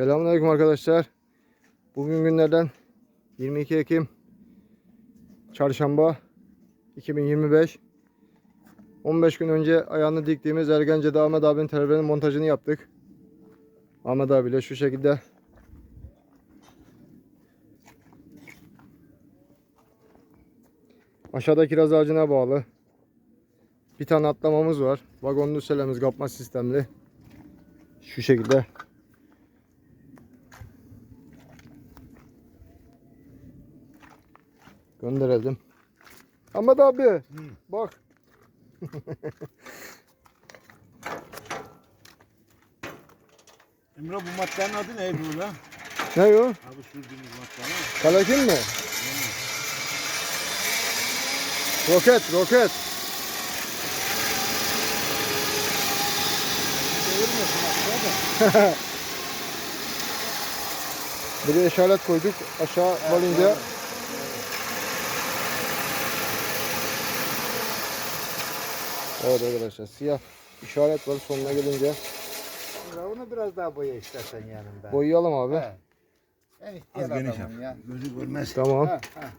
Selamünaleyküm arkadaşlar. Bugün günlerden 22 Ekim Çarşamba 2025. 15 gün önce ayağını diktiğimiz Ergence'de Ahmet abinin televizyonun montajını yaptık. Ahmet abiyle şu şekilde Aşağıda kiraz ağacına bağlı. Bir tane atlamamız var. Vagonlu selemiz kapma sistemli. Şu şekilde Gönderelim. Ahmet abi bak. Emre bu maddenin adı ne Ebru lan? Ne o? Abi sürdüğümüz maddenin. Kalakin mi? Roket, roket. Aşağıda. Bir işaret koyduk aşağı varınca. Evet arkadaşlar siyah işaret var sonuna gelince. Onu biraz daha boya istersen yanında. Boyayalım abi. He. İhtiyar Az geniş adamım ya. Gözü görmez. Tamam. Ha, ha.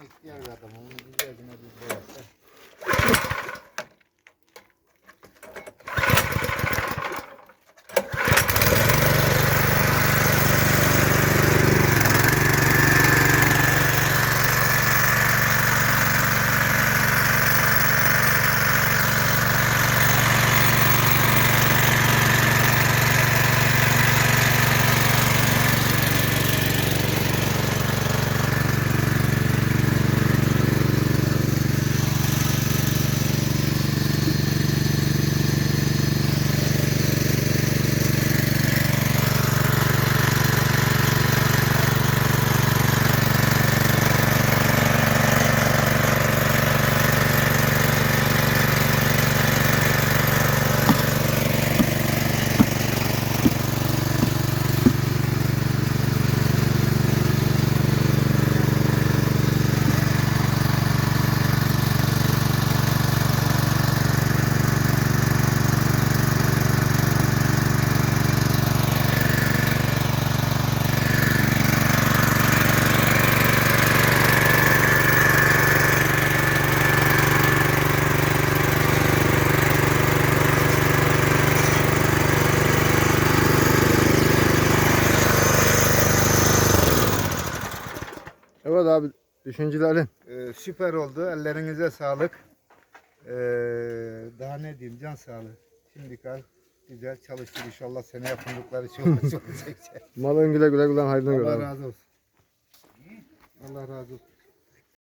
En ihtiyar bir adamım. Onu güzelce bir boyarsan. Evet abi düşüncelerin. Ee, süper oldu. Ellerinize sağlık. Ee, daha ne diyeyim? Can sağlığı. Şimdi kal. Güzel çalıştır inşallah sene yapımlıkları çok çok çekecek. Malın güle güle hayrını gör Allah abi. razı olsun. Allah razı olsun.